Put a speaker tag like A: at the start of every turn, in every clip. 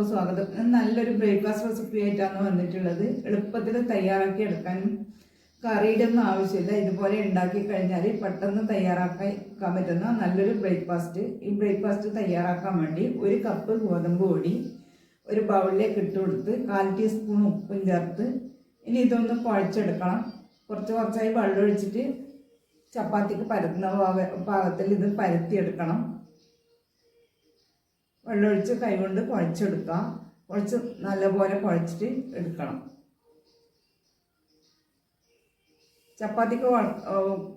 A: എല്ലാവർക്കും സ്വാഗതം. നല്ലൊരു ബ്രേക്ക്ഫാസ്റ്റ് റെസിപ്പി ആയിട്ടാണ് വന്നിട്ടുള്ളത്. എളുപ്പത്തിൽ തയ്യാറാക്കി എടുക്കാനും കറിയുടെ ഒന്നും ആവശ്യമില്ല. ഇതുപോലെ ഉണ്ടാക്കി കഴിഞ്ഞാൽ പെട്ടെന്ന് തയ്യാറാക്കാൻ പറ്റുന്ന നല്ലൊരു ബ്രേക്ക്ഫാസ്റ്റ് ഈ ബ്രേക്ക്ഫാസ്റ്റ് തയ്യാറാക്കാൻ വേണ്ടി ഒരു കപ്പ് ഗോതമ്പ് പൊടി ഒരു ബൗളിലേക്ക് ഇട്ട് കൊടുത്ത് കാൽ ടീസ്പൂൺ ഉപ്പും ചേർത്ത് ഇനി ഇതൊന്ന് കുഴച്ചെടുക്കണം. കുറച്ച് കുറച്ചായി വെള്ളം ഒഴിച്ചിട്ട് ചപ്പാത്തിക്ക് പരത്തുന്ന പാക- പാകത്തിൽ ഇത് പരത്തിയെടുക്കണം. വെള്ളമൊഴിച്ച് കൈകൊണ്ട് കുഴച്ചെടുക്കുക. കുഴച്ച് നല്ലപോലെ കുഴച്ചിട്ട് എടുക്കണം. ചപ്പാത്തിക്ക്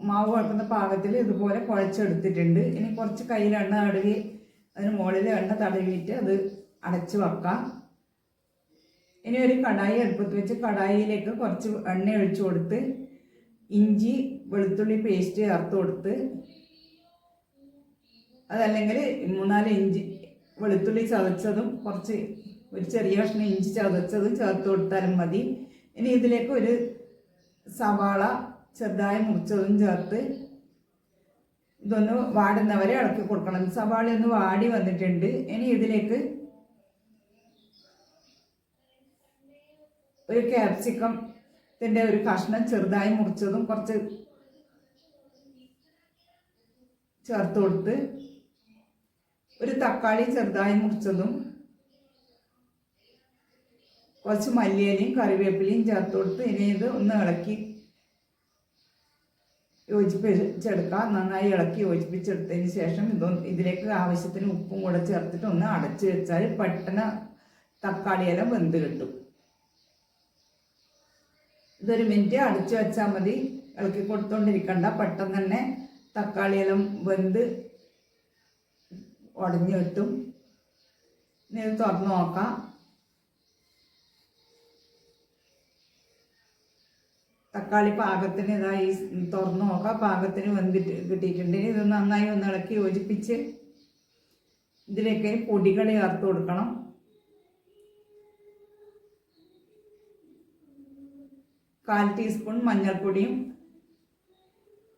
A: മാവ് കുഴക്കുന്ന പാകത്തിൽ ഇതുപോലെ കുഴച്ചെടുത്തിട്ടുണ്ട്. ഇനി കുറച്ച് കയ്യിൽ എണ്ണ തടവി അതിന് മുകളിൽ എണ്ണ തടവിയിട്ട് അത് അടച്ച് വെക്കാം. ഇനി ഒരു കടായി അടുപ്പത്ത് വെച്ച് കടായിയിലേക്ക് കുറച്ച് എണ്ണ ഒഴിച്ചു കൊടുത്ത് ഇഞ്ചി വെളുത്തുള്ളി പേസ്റ്റ് ചേർത്ത് കൊടുത്ത് അതല്ലെങ്കിൽ മൂന്നാൽ ഇഞ്ചി വെളുത്തുള്ളി ചതച്ചതും കുറച്ച് ഒരു ചെറിയ കഷ്ണം ഇഞ്ചി ചതച്ചതും ചേർത്ത് കൊടുത്താലും മതി. ഇനി ഇതിലേക്ക് ഒരു സവാള ചെറുതായി മുറിച്ചതും ചേർത്ത് ഇതൊന്ന് വാടുന്നവരെ ഇളക്കി കൊടുക്കണം. സവാള ഒന്ന് വാടി വന്നിട്ടുണ്ട്. ഇനി ഇതിലേക്ക് ഒരു ക്യാപ്സിക്കം ഒരു കഷ്ണം ചെറുതായി മുറിച്ചതും കുറച്ച് ചേർത്ത് കൊടുത്ത് ഒരു തക്കാളി ചെറുതായി മുറിച്ചതും കുറച്ച് മല്ലിയിലയും കറിവേപ്പിലയും ചേർത്ത് കൊടുത്ത് ഇനി ഇത് ഒന്ന് ഇളക്കി യോജിപ്പിച്ചെടുക്കാം. നന്നായി ഇളക്കി യോജിപ്പിച്ചെടുത്തതിന് ശേഷം ഇതൊന്ന് ഇതിലേക്ക് ആവശ്യത്തിന് ഉപ്പും കൂടെ ചേർത്തിട്ട് ഒന്ന് അടച്ച് വെച്ചാൽ പെട്ടെന്ന് തക്കാളിയെല്ലാം വെന്ത് കിട്ടും. ഇതൊരു മിനിറ്റ് അടച്ചു വെച്ചാൽ മതി. ഇളക്കി കൊടുത്തോണ്ടിരിക്കണ്ട. പെട്ടെന്ന് തന്നെ തക്കാളിയെല്ലാം വെന്ത് ഉടഞ്ഞു കിട്ടും ഇനി തുറന്ന് നോക്കാം. തക്കാളി പാകത്തിന് ഇതായി തുറന്ന് നോക്കാം. പാകത്തിന് വെന്തിട്ട് കിട്ടിയിട്ടുണ്ട്. ഇത് നന്നായി ഒന്ന് ഇളക്കി യോജിപ്പിച്ച് ഇതിലേക്ക് പൊടികൾ ചേർത്ത് കൊടുക്കണം. കാൽ ടീസ്പൂൺ മഞ്ഞൾപ്പൊടിയും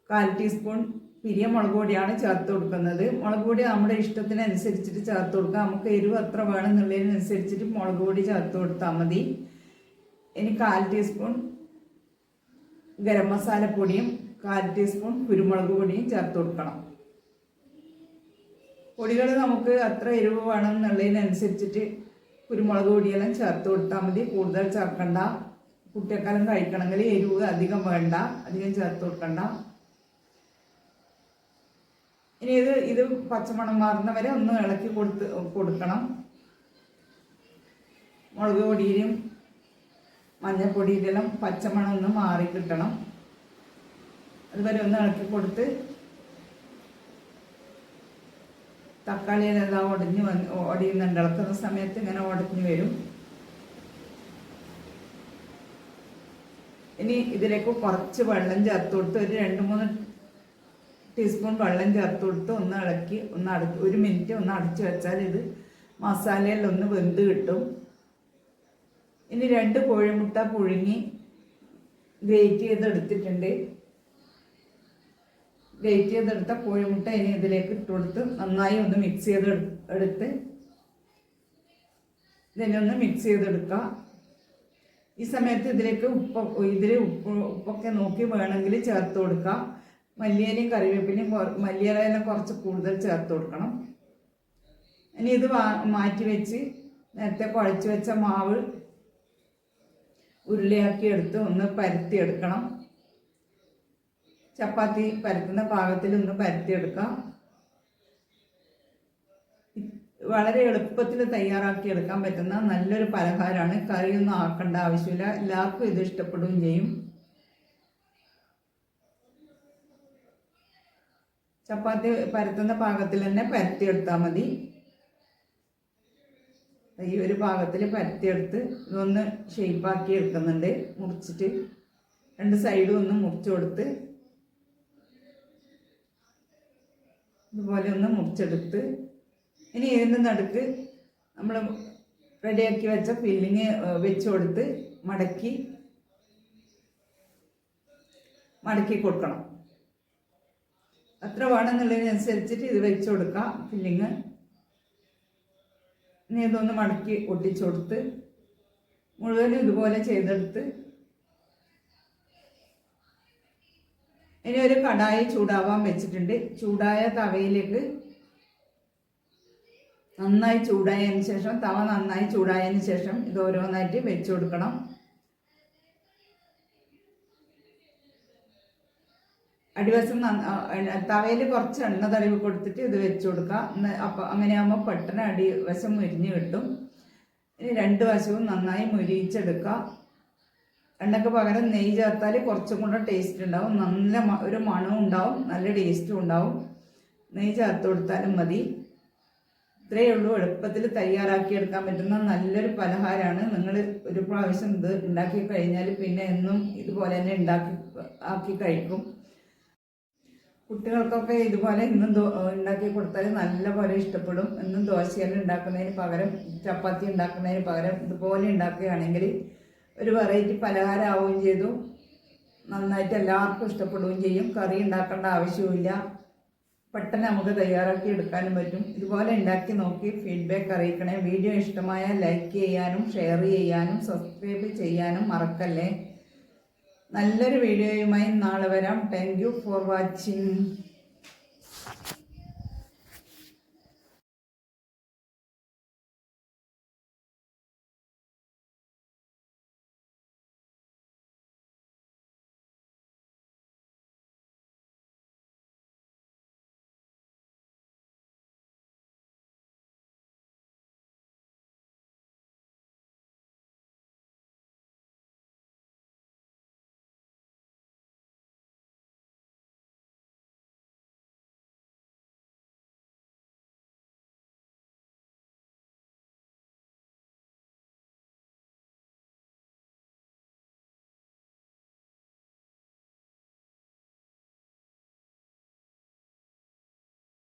A: കാൽ ടീസ്പൂൺ പിരിയ മുളക് പൊടിയാണ് ചേർത്ത് കൊടുക്കുന്നത്. മുളക് പൊടി നമ്മുടെ ഇഷ്ടത്തിനനുസരിച്ചിട്ട് ചേർത്ത് കൊടുക്കുക നമുക്ക് എരിവ് എത്ര വേണമെന്നുള്ളതിനനുസരിച്ചിട്ട് മുളക് പൊടി ചേർത്ത് കൊടുത്താൽ മതി. ഇനി കാൽ ടീസ്പൂൺ ഗരം മസാലപ്പൊടിയും കാൽ ടീസ്പൂൺ കുരുമുളക് പൊടിയും ചേർത്ത് കൊടുക്കണം. പൊടികൾ നമുക്ക് അത്ര എരിവ് വേണം എന്നുള്ളതിനനുസരിച്ചിട്ട് കുരുമുളക് പൊടിയെല്ലാം ചേർത്ത് കൊടുത്താൽ മതി. കൂടുതൽ ചേർക്കണ്ട. കുട്ടിയെക്കാലം കഴിക്കണമെങ്കിൽ എരിവ് അധികം വേണ്ട. അധികം ചേർത്ത് കൊടുക്കണ്ട. ഇനി ഇത് ഇത് പച്ചമണം മാറുന്നവരെ ഒന്ന് ഇളക്കി കൊടുത്ത് കൊടുക്കണം. മുളക് പൊടിയിലും മഞ്ഞൾപ്പൊടിയിലെല്ലാം പച്ചമണം ഒന്ന് മാറി കിട്ടണം. അതുവരെ ഒന്ന് ഇളക്കി കൊടുത്ത് തക്കാളിയിലെല്ലാം ഒടിഞ്ഞ് വന്ന് ഒടിയുന്നുണ്ട്. ഇളക്കുന്ന സമയത്ത് ഇങ്ങനെ ഒടിഞ്ഞ് വരും. ഇനി ഇതിലേക്ക് കുറച്ച് വെള്ളം ചേർത്ത് കൊടുത്ത് ഒരു രണ്ട് മൂന്ന് ടീസ്പൂൺ വെള്ളം ചേർത്ത് കൊടുത്ത് ഒന്ന് ഇളക്കി ഒന്ന് അട ഒരു മിനിറ്റ് ഒന്ന് അടച്ചു വെച്ചാൽ ഇത് മസാലയിൽ ഒന്ന് വെന്ത് കിട്ടും. ഇനി രണ്ട് കോഴിമുട്ട പുഴുങ്ങി ഗ്രേറ്റ് ചെയ്തെടുത്തിട്ടുണ്ട്. ഗ്രേറ്റ് ചെയ്തെടുത്ത കോഴിമുട്ട ഇനി ഇതിലേക്ക് ഇട്ട് കൊടുത്ത് നന്നായി ഒന്ന് മിക്സ് ചെയ്ത് എടു- എടുത്ത് ഇതിനെ ഒന്ന് മിക്സ് ചെയ്തെടുക്കുക ഈ സമയത്ത് ഇതിലേക്ക് ഉപ്പ് ഇതിൽ ഉപ്പ് ഉപ്പൊക്കെ നോക്കി വേണമെങ്കിൽ ചേർത്ത് കൊടുക്കാം. മല്ലിയിലയും കറിവേപ്പിലയും മല്ലിയില കുറച്ച് കൂടുതൽ ചേർത്ത് കൊടുക്കണം. ഇനി ഇത് മാറ്റി വെച്ച് നേരത്തെ കുഴച്ച് വെച്ച മാവ് ഉരുളയാക്കി എടുത്ത് ഒന്ന് പരത്തി എടുക്കണം ചപ്പാത്തി പരത്തുന്ന പാകത്തിൽ ഒന്ന് പരത്തിയെടുക്കാം. വളരെ എളുപ്പത്തിൽ തയ്യാറാക്കി എടുക്കാൻ പറ്റുന്ന നല്ലൊരു പലഹാരമാണ്. കറിയൊന്നും ആക്കേണ്ട ആവശ്യമില്ല. എല്ലാവർക്കും ഇത് ഇഷ്ടപ്പെടുകയും ചെയ്യും. ചപ്പാത്തി പരത്തുന്ന പാകത്തിൽ തന്നെ പരത്തിയെടുത്താൽ മതി. ഈ ഒരു പാകത്തിൽ പരത്തിയെടുത്ത് ഇതൊന്ന് ഷെയ്പ്പാക്കി എടുക്കുന്നുണ്ട്. മുറിച്ചിട്ട് രണ്ട് സൈഡും ഒന്ന് മുറിച്ചു കൊടുത്ത് ഇതുപോലെ ഒന്ന് മുറിച്ചെടുത്ത് ഇനി ഇതിന്റെ നടുക്ക് നമ്മൾ റെഡിയാക്കി വെച്ച ഫില്ലിങ് വെച്ച് കൊടുത്ത് മടക്കി മടക്കി കൊടുക്കണം. എത്ര വേണമെന്നുള്ളതിനനുസരിച്ചിട്ട് ഇത് വെച്ച് കൊടുക്കാം. ഫില്ലിങ് ഇനി ഇതൊന്ന് മടക്കി ഒട്ടിച്ചു കൊടുത്ത് മുഴുവനും ഇതുപോലെ ചെയ്തെടുത്ത് ഇനി ഒരു കടായി ചൂടാവാൻ വെച്ചിട്ടുണ്ട്. ചൂടായ തവയിലേക്ക് നന്നായി ചൂടായതിന് ശേഷം തവ നന്നായി ചൂടായതിന് ശേഷം ഇത് ഓരോന്നായിട്ട് വെച്ചു കൊടുക്കണം. അടിവശം തവയിൽ കുറച്ച് എണ്ണ തടവി കൊടുത്തിട്ട് ഇത് വെച്ച് കൊടുക്കുക അപ്പോൾ അങ്ങനെയാകുമ്പോൾ പെട്ടെന്ന് അടിവശം മുരിഞ്ഞ് കിട്ടും. ഇനി രണ്ട് വശവും നന്നായി മുരിയിച്ചെടുക്കുക എണ്ണയ്ക്ക് പകരം നെയ്യ് ചേർത്താൽ കുറച്ചും കൂടെ ടേസ്റ്റ് ഉണ്ടാവും. നല്ല ഒരു മണവും ഉണ്ടാവും. നല്ല ടേസ്റ്റും ഉണ്ടാവും. നെയ്യ് ചേർത്ത് കൊടുത്താലും മതി. ഇത്രയേ ഉള്ളൂ. എളുപ്പത്തിൽ തയ്യാറാക്കിയെടുക്കാൻ പറ്റുന്ന നല്ലൊരു പലഹാരമാണ്. നിങ്ങൾ ഒരു പ്രാവശ്യം ഇത് ഉണ്ടാക്കി കഴിഞ്ഞാൽ പിന്നെ എന്നും ഇതുപോലെ തന്നെ ഉണ്ടാക്കി ആക്കി കഴിക്കും. കുട്ടികൾക്കൊക്കെ ഇതുപോലെ ഇന്നും ഉണ്ടാക്കി കൊടുത്താൽ നല്ല പോലെ ഇഷ്ടപ്പെടും. എന്നും ദോശയെല്ലാം ഉണ്ടാക്കുന്നതിന് പകരം ചപ്പാത്തി ഉണ്ടാക്കുന്നതിന് പകരം ഇതുപോലെ ഉണ്ടാക്കുകയാണെങ്കിൽ ഒരു വെറൈറ്റി പലഹാരം ആവുകയും ചെയ്തു. നന്നായിട്ട് എല്ലാവർക്കും ഇഷ്ടപ്പെടുകയും ചെയ്യും. കറി ഉണ്ടാക്കേണ്ട ആവശ്യമില്ല പെട്ടെന്ന് നമുക്ക് തയ്യാറാക്കി എടുക്കാനും പറ്റും. ഇതുപോലെ ഉണ്ടാക്കി നോക്കി ഫീഡ്ബാക്ക് അറിയിക്കണേ. വീഡിയോ ഇഷ്ടമായാൽ ലൈക്ക് ചെയ്യാനും ഷെയർ ചെയ്യാനും സബ്സ്ക്രൈബ് ചെയ്യാനും മറക്കല്ലേ? നല്ലൊരു വീഡിയോയുമായി നാളെ വരാം. Thank you for watching